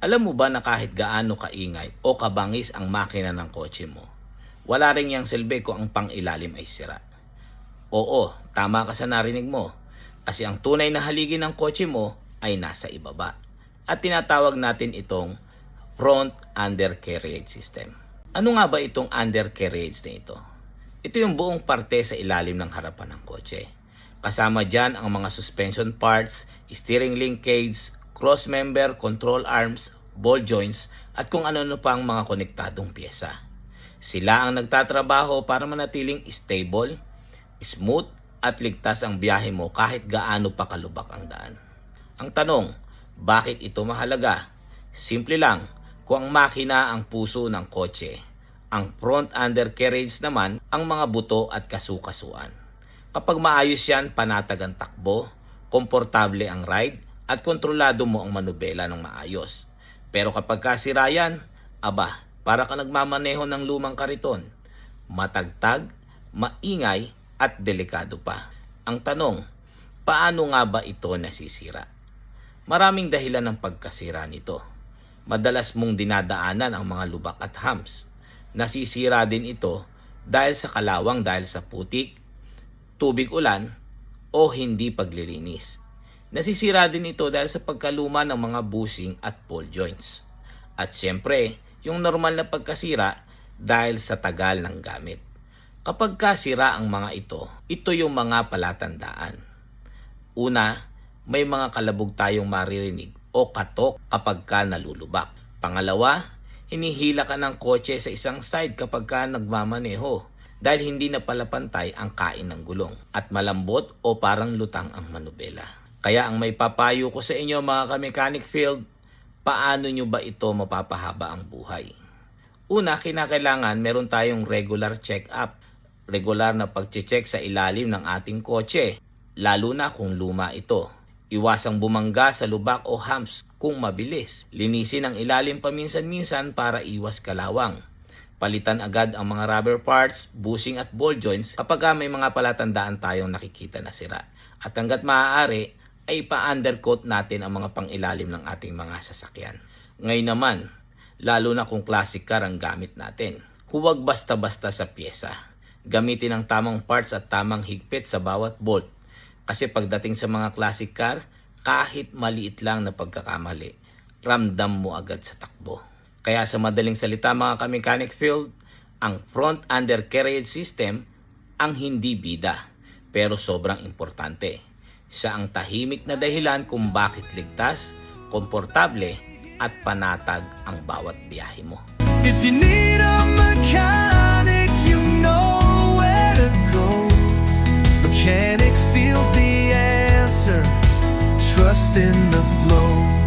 Alam mo ba na kahit gaano kaingay o kabangis ang makina ng kotse mo, wala rin yang silbi kung ang pangilalim ay sira. Oo, tama ka sa narinig mo. Kasi ang tunay na haligi ng kotse mo ay nasa ibaba. At tinatawag natin itong front undercarriage system. Ano nga ba itong undercarriage na ito? Ito yung buong parte sa ilalim ng harapan ng kotse. Kasama dyan ang mga suspension parts, steering linkage, cross member, control arms, ball joints, at kung ano-ano pang mga konektadong pyesa. Sila ang nagtatrabaho para manatiling stable, smooth, at ligtas ang biyahe mo kahit gaano pa kalubak ang daan. Ang tanong, bakit ito mahalaga? Simple lang, kung ang makina ang puso ng kotse, ang front undercarriage naman ang mga buto at kasukasuan. Kapag maayos yan, panatag ang takbo, komportable ang ride, at kontrolado mo ang manubela ng maayos. Pero kapag kasira yan, aba, para ka nagmamaneho ng lumang kariton. Matagtag, maingay, at delikado pa. Ang tanong, paano nga ba ito nasisira? Maraming dahilan ng pagkasira nito. Madalas mong dinadaanan ang mga lubak at hams. Nasisira din ito dahil sa kalawang dahil sa putik, tubig ulan, o hindi paglilinis. Nasisira din ito dahil sa pagkaluma ng mga bushing at ball joints. At siyempre, yung normal na pagkasira dahil sa tagal ng gamit. Kapag kasira ang mga ito, ito yung mga palatandaan. Una, may mga kalabog tayong maririnig o katok kapag ka nalulubak. Pangalawa, hinihila ka ng kotse sa isang side kapag ka nagmamaneho dahil hindi na pala pantay ang kain ng gulong at malambot o parang lutang ang manubela. Kaya ang may papayo ko sa inyo mga ka-mechanic field, paano nyo ba ito mapapahaba ang buhay? Una, kinakailangan meron tayong regular check-up. Regular na pag-check sa ilalim ng ating kotse, lalo na kung luma ito. Iwasang bumangga sa lubak o humps kung mabilis. Linisin ang ilalim paminsan-minsan para iwas kalawang. Palitan agad ang mga rubber parts, bushing at ball joints kapag may mga palatandaan tayong nakikita na sira. At hanggat maaari, ay pa-undercoat natin ang mga pangilalim ng ating mga sasakyan. Ngayon naman, lalo na kung classic car ang gamit natin, huwag basta-basta sa pyesa. Gamitin ang tamang parts at tamang higpit sa bawat bolt. Kasi pagdating sa mga classic car, kahit maliit lang na pagkakamali, ramdam mo agad sa takbo. Kaya sa madaling salita mga ka-mechanic field, ang front undercarriage system ang hindi bida, pero sobrang importante. Siya ang tahimik na dahilan kung bakit ligtas, komportable, at panatag ang bawat biyahe mo. If you need a mechanic, you know where to go. Mechanic feels the answer. Trust in the flow.